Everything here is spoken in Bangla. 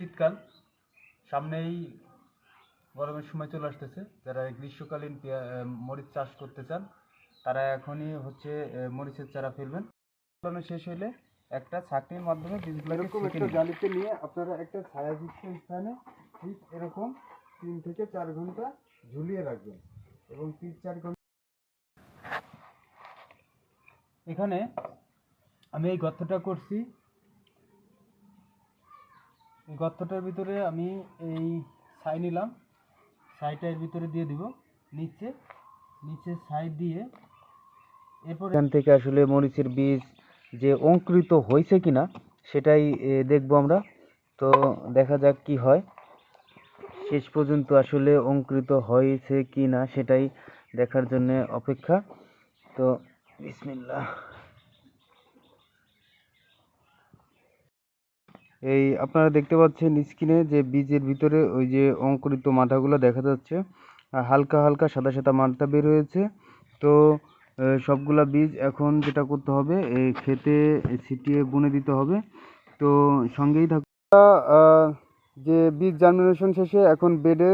শীতকাল সামনেই গরমের সময় চলে আসতেছে। যারা গ্রীষ্মকালীন মরিচ চাষ করতে চান তারা এখনই হচ্ছে মরিচের চারা ফেলবেন। ফলানো শেষ হলে একটা ছাঁকনির মাধ্যমে বীজগুলোকে এরকম একটা জালিতে নিয়ে আপনারা একটা ছায়াযুক্ত স্থানে ঠিক এরকম তিন থেকে চার ঘণ্টা ঝুলিয়ে রাখবেন এবং তিন চার ঘণ্টা এখানে আমি এই গর্তটা করছি। গর্তটার ভিতরে আমি এই ছাই নিলাম। ছাইটা এর ভিতরে দিয়ে দিব, নিচে। নিচে ছাই দিয়ে এরপর এখান থেকে আসলে মরিচের বীজ যে অঙ্কুরিত হয়েছে কিনা, সেটাই দেখব আমরা। তো দেখা যাক কি হয়। শেষ পর্যন্ত আসলে অঙ্কুরিত হয়েছে কি না সেটাই দেখার জন্য অপেক্ষা। তো বিসমিল্লাহ। এই আপনারা দেখতে পাচ্ছেন স্ক্রিনে যে বীজের ভিতরে ওই যে অঙ্কুরিত মাথাগুলো দেখা যাচ্ছে। হালকা হালকা সাদা সাদা মাথা বের হয়েছে। তো সবগুলা বীজ এখন যেটা করতে হবে, এই খেতে ছিটিয়ে গুনে দিতে হবে। তো সঙ্গেই থাক যে বীজ জার্মিনেশন শেষে এখন বেডে